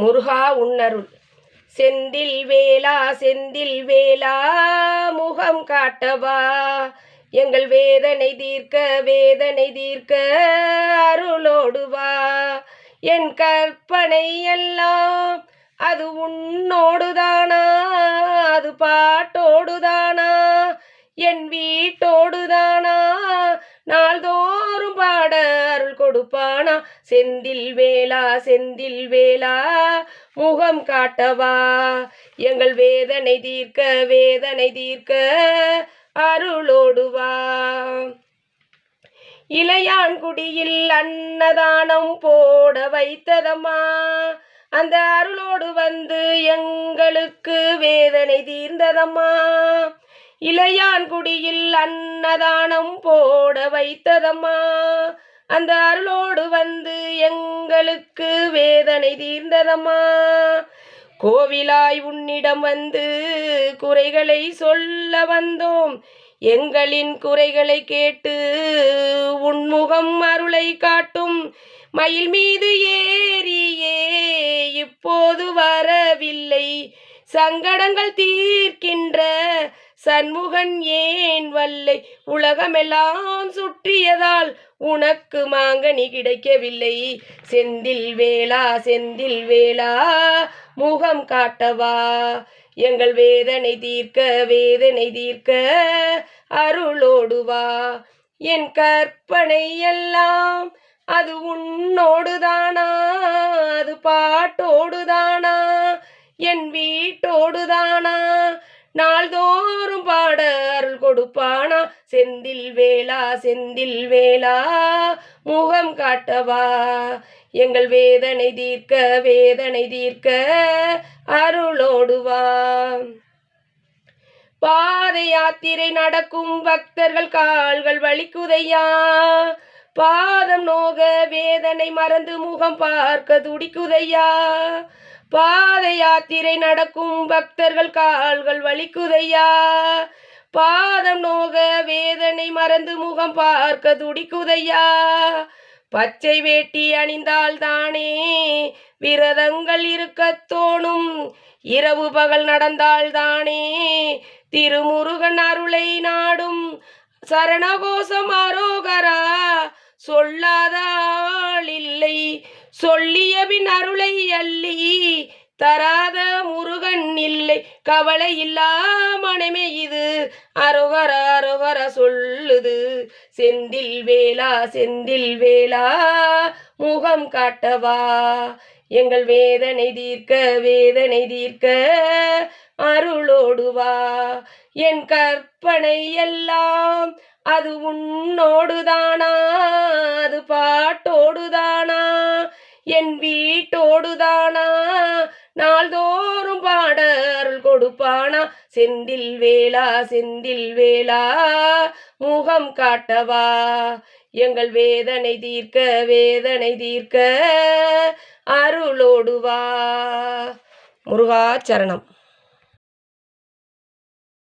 முருகா உன்னருள். செந்தில் வேலா செந்தில் வேலா முகம் காட்டவா? எங்கள் வேதனை தீர்க்க வேதனை தீர்க்க அருளோடுவா? என் கற்பனை எல்லாம் அது உன்னோடுதானா? அது பாட்டோடுதானா? என் வீட்டோடுதான் நாள்தோறும் பாட அருள் கொடுப்பானா? செந்தில் வேளா செந்தில் வேளா முகம் காட்டவா? எங்கள் வேதனை தீர்க்க வேதனை தீர்க்க அருளோடுவா. இளையான்குடியில் அன்னதானம் போட வைத்ததம்மா. அந்த அருளோடு வந்து எங்களுக்கு வேதனை தீர்ந்ததம்மா. இளையான்குடியில் அன்னதானம் போட வைத்ததம்மா. அந்த அருளோடு வந்து எங்களுக்கு வேதனை தீர்ந்ததம்மா. கோவிலாய் உன்னிடம் வந்து குறைகளை சொல்ல வந்தோம். எங்களின் குறைகளை கேட்டு உன்முகம் அருளை காட்டும். மயில் மீது ஏறியே இப்போது வரவில்லை. சங்கடங்கள் தீர்க்கின்ற சண்முகன் ஏன் வல்லை? உலகமெல்லாம் சுற்றியதால் உனக்கு மாங்கனி கிடைக்கவில்லை. செந்தில் வேளா செந்தில் வேளா முகம் காட்டவா? எங்கள் வேதனை தீர்க்க வேதனை தீர்க்க அருளோடுவா என் கற்பனை எல்லாம் அது உன்னோடுதானா அது பாட்டோடுதானா என் வீட்டோடுதானா நாள்தோறும் பாட அருள் கொடுப்பானா? செந்தில் வேளா செந்தில் வேளா முகம் காட்டவா? எங்கள் வேதனை தீர்க்க வேதனை தீர்க்க அருளோடுவா பாத யாத்திரை நடக்கும் பக்தர்கள் கால்கள் வலிக்குதையா? பாதம் நோக வேதனை மறந்து முகம் பார்க்க துடிக்குதையா? பாத யாத்திரை நடக்கும் பக்தர்கள் கால்கள் வலிக்குதையா? பாதம் நோக வேதனை மறந்து முகம் பார்க்க துடிக்குதையா? பச்சை வேட்டி அணிந்தால் தானே விரதங்கள் இருக்கத் தோணும். இரவு பகல் நடந்தால் தானே திருமுருகன் அருளை நாடும். சரணகோசம் அரோகரா சொல்லாத சொல்லியவின் இல்லை. அருளை அள்ளி தராத முருகன் இல்லை. கவலை இல்லா மனமே இது அருகர அருகர சொல்லுது. செந்தில் வேளா செந்தில் வேளா முகம் காட்டவா? எங்கள் வேதனை தீர்க்க வேதனை தீர்க்க அருளோடுவா என் கற்பனை எல்லாம் அது உன்னோடுதானா? பாட்டோடுதானா? என் வீட்டோடுதானா? நாள்தோறும் பாடருள் கொடுப்பானா? செந்தில் வேளா செந்தில் வேளா முகம் காட்டவா? எங்கள் வேதனை தீர்க்க வேதனை தீர்க்க அருளோடுவா. முருகாச்சரணம்